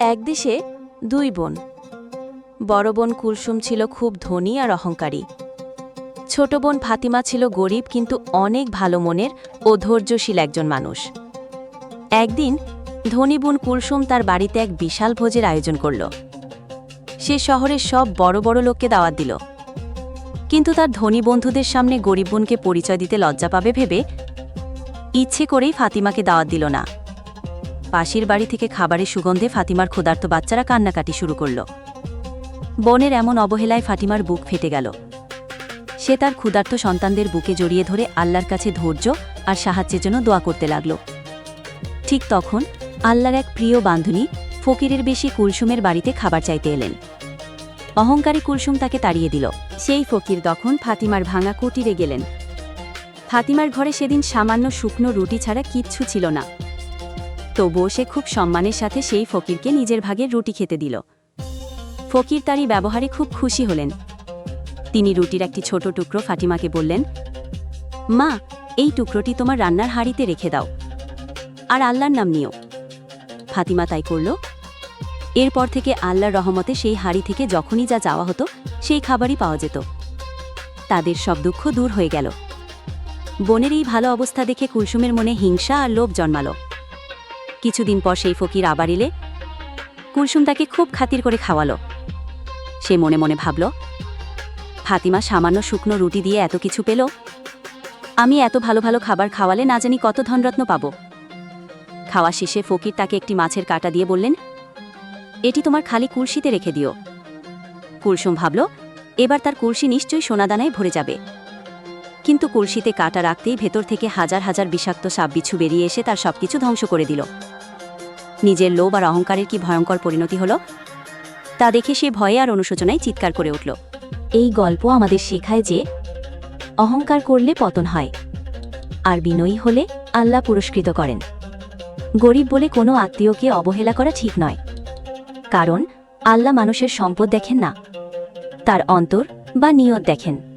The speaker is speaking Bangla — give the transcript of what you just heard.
এক দেশে দুই বোন। বড় বোন কুলসুম ছিল খুব ধনী আর অহংকারী। ছোট বোন ফাতিমা ছিল গরিব কিন্তু অনেক ভালো মনের ও ধৈর্যশীল একজন মানুষ। একদিন ধনী বোন কুলসুম তার বাড়িতে এক বিশাল ভোজের আয়োজন করল। সে শহরের সব বড় বড় লোককে দাওয়াত দিল। কিন্তু তার ধনী বন্ধুদের সামনে গরিব বোনকে পরিচয় দিতে লজ্জা পাবে ভেবে ইচ্ছে করেই ফাতিমাকে দাওয়াত দিল না। পাশের বাড়ি থেকে খাবারের সুগন্ধে ফাতিমার ক্ষুধার্ত বাচ্চারা কান্নাকাটি শুরু করল। বনের এমন অবহেলায় ফাতিমার বুক ফেটে গেল। সে তার ক্ষুধার্ত সন্তানদের বুকে জড়িয়ে ধরে আল্লাহর কাছে ধৈর্য আর সাহায্যের জন্য দোয়া করতে লাগল। ঠিক তখন আল্লাহর এক প্রিয় বান্ধনী ফকিরের বেশি কুলসুমের বাড়িতে খাবার চাইতে এলেন। অহংকারী কুলসুম তাকে তাড়িয়ে দিল। সেই ফকির তখন ফাতিমার ভাঙা কুটিরে গেলেন। ফাতিমার ঘরে সেদিন সামান্য শুকনো রুটি ছাড়া কিচ্ছু ছিল না। তবুও সে খুব সম্মানের সাথে সেই ফকিরকে নিজের ভাগের রুটি খেতে দিল। ফকির তারই ব্যবহারে খুব খুশি হলেন। তিনি রুটির একটি ছোট টুকরো ফাতিমাকে বললেন, মা, এই টুকরোটি তোমার রান্নার হাঁড়িতে রেখে দাও। আর আল্লাহর নাম নিও। ফাতিমা তাই করল। এরপর থেকে আল্লাহর রহমতে সেই হাঁড়ি থেকে যখনই যা যাওয়া হতো, সেই খাবারই পাওয়া যেত। তাদের সব দুঃখ দূর হয়ে গেল। বোনের এই ভালো অবস্থা দেখে কুলসুমের মনে হিংসা আর লোভ জন্মালো। কিছুদিন পর সেই ফকির আবার এলে। কুলসুম তাকে খুব খাতির করে খাওয়ালো। সে মনে মনে ভাবল, ফাতিমা সামান্য শুকনো রুটি দিয়ে এত কিছু পেল? আমি এত ভালো ভালো খাবার খাওয়ালে না জানি কত ধনরত্ন পাব? খাওয়া শেষে ফকির তাকে একটি মাছের কাটা দিয়ে বললেন, এটি তোমার খালি কুলসিতে রেখে দিও। কুলসুম ভাবল, এবার তার কুলসি নিশ্চয়ই সোনাদানায় ভরে যাবে। কিন্তু কুলসিতে কাটা রাখতেই ভেতর থেকে হাজার হাজার বিষাক্ত সাপবিছু বেরিয়ে এসে তার সবকিছু ধ্বংস করে দিল। নিজের লোভ আর অহংকারের কি ভয়ঙ্কর পরিণতি হল? তা দেখে সে ভয়ে আর অনুশোচনায় চিৎকার করে উঠল। এই গল্প আমাদের শেখায় যে, অহংকার করলে পতন হয়, আর বিনয়ী হলে আল্লাহ পুরস্কৃত করেন। গরিব বলে কোনো আত্মীয়কে অবহেলা করা ঠিক নয়। কারণ আল্লাহ মানুষের সম্পদ দেখেন না, তার অন্তর বা নিয়ত দেখেন।